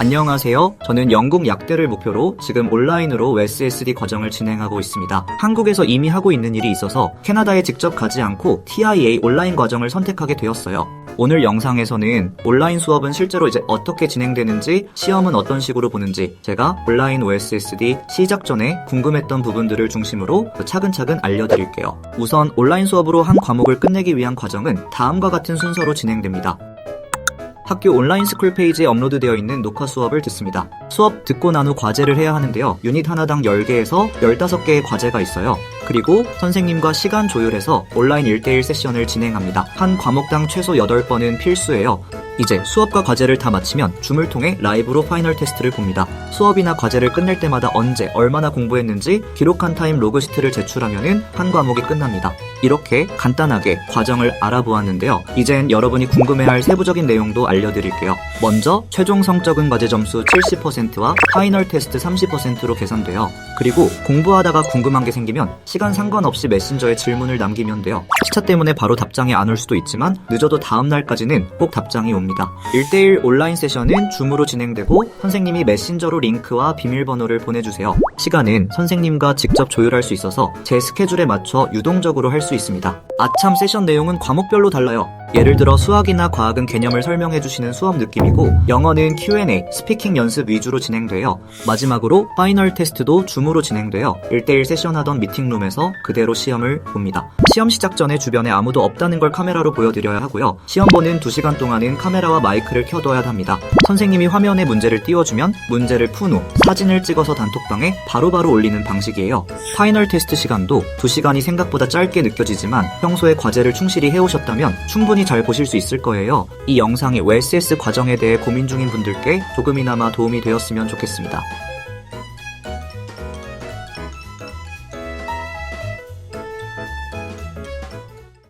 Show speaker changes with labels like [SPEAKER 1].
[SPEAKER 1] 안녕하세요. 저는 영국 약대를 목표로 지금 온라인으로 SSD 과정을 진행하고 있습니다. 한국에서 이미 하고 있는 일이 있어서 캐나다에 직접 가지 않고 TIA 온라인 과정을 선택하게 되었어요. 오늘 영상에서는 온라인 수업은 실제로 이제 어떻게 진행되는지, 시험은 어떤 식으로 보는지 제가 온라인 OSSD 시작 전에 궁금했던 부분들을 중심으로 차근차근 알려드릴게요. 우선 온라인 수업으로 한 과목을 끝내기 위한 과정은 다음과 같은 순서로 진행됩니다. 학교 온라인 스쿨 페이지에 업로드되어 있는 녹화 수업을 듣습니다. 수업 듣고 난 후 과제를 해야 하는데요. 유닛 하나당 10개에서 15개의 과제가 있어요. 그리고 선생님과 시간 조율해서 온라인 1대1 세션을 진행합니다. 한 과목당 최소 8번은 필수예요. 이제 수업과 과제를 다 마치면 줌을 통해 라이브로 파이널 테스트를 봅니다. 수업이나 과제를 끝낼 때마다 언제 얼마나 공부했는지 기록한 타임 로그 시트를 제출하면 한 과목이 끝납니다. 이렇게 간단하게 과정을 알아보았는데요. 이젠 여러분이 궁금해할 세부적인 내용도 알려드릴게요. 먼저 최종 성적은 과제 점수 70%와 파이널 테스트 30%로 계산돼요. 그리고 공부하다가 궁금한 게 생기면 시간 상관없이 메신저에 질문을 남기면 돼요. 시차 때문에 바로 답장이 안 올 수도 있지만 늦어도 다음 날까지는 꼭 답장이 옵니다. 1대1 온라인 세션은 줌으로 진행되고 선생님이 메신저로 링크와 비밀번호를 보내주세요. 시간은 선생님과 직접 조율할 수 있어서 제 스케줄에 맞춰 유동적으로 할 수 있습니다. 아참 세션 내용은 과목별로 달라요. 예를 들어 수학이나 과학은 개념을 설명해 주시는 수업 느낌이고 영어는 Q&A, 스피킹 연습 위주로 진행돼요. 마지막으로 파이널 테스트도 줌으로 진행돼요. 1대1 세션 하던 미팅룸에서 그대로 시험을 봅니다. 시험 시작 전에 주변에 아무도 없다는 걸 카메라로 보여드려야 하고요. 시험 보는 2시간 동안은 카메라와 마이크를 켜둬야 합니다. 선생님이 화면에 문제를 띄워주면 문제를 푼 후 사진을 찍어서 단톡방에 바로바로 올리는 방식이에요. 파이널 테스트 시간도 2시간이 생각보다 짧게 느껴지지만 평소에 과제를 충실히 해오셨다면 충분히 잘 보실 수 있을 거예요. 이 영상이 OSS 과정에 대해 고민 중인 분들께 조금이나마 도움이 되었으면 좋겠습니다.